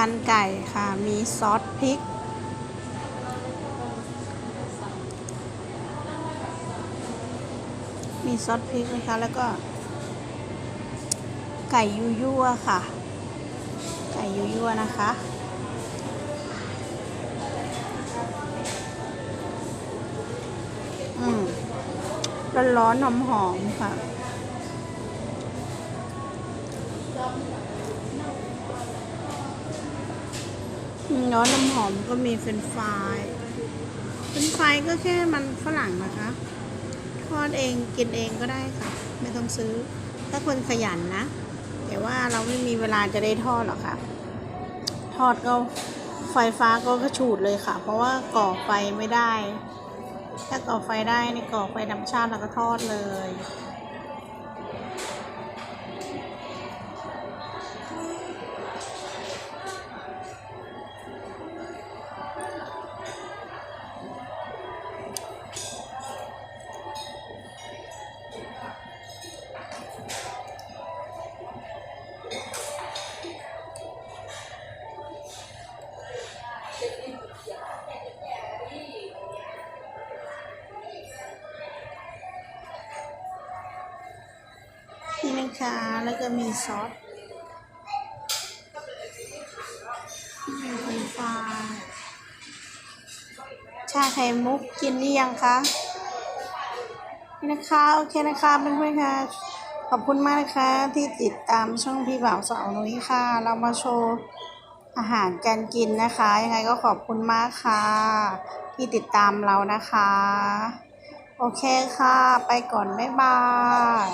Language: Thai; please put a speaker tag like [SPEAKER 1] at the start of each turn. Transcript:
[SPEAKER 1] านไก่ค่ะ มีซอสพริก มีซอสพริกนะคะ แล้วก็ ไก่ยูยั่วค่ะ ไก่ยูยั่วนะคะอืมร้อนๆหอมๆค่ะ น้อน้ำหอมก็มีเฟรนฟรายเฟรนฟรายก็แค่มันฝรั่งนะคะ ทอดเองกินเองก็ได้ค่ะ ไม่ต้องซื้อ ถ้าคนขยันนะ แต่ว่าเราไม่มีเวลาจะได้ทอดหรอกค่ะ ทอดก็ไฟฟ้าก็กระฉูดเลยค่ะ เพราะว่าก่อไฟไม่ได้ ถ้าก่อไฟได้ในก่อไฟธรรมชาติเราก็ทอดเลย คะ แล้วก็มีซอสมีเฟรนช์ฟราชาไข่มุกกินหรือยังคะนี่นะคะโอเคนะคะเพื่อนๆค่ะ ขอบคุณมากนะคะ ที่ติดตามช่องพี่บ่าวสาวนุ้ยค่ะ เรามาโชว์อาหารการกินนะคะ ยังไงก็ขอบคุณมากค่ะ ที่ติดตามเรานะคะ โอเคค่ะ ไปก่อน บ๊ายบาย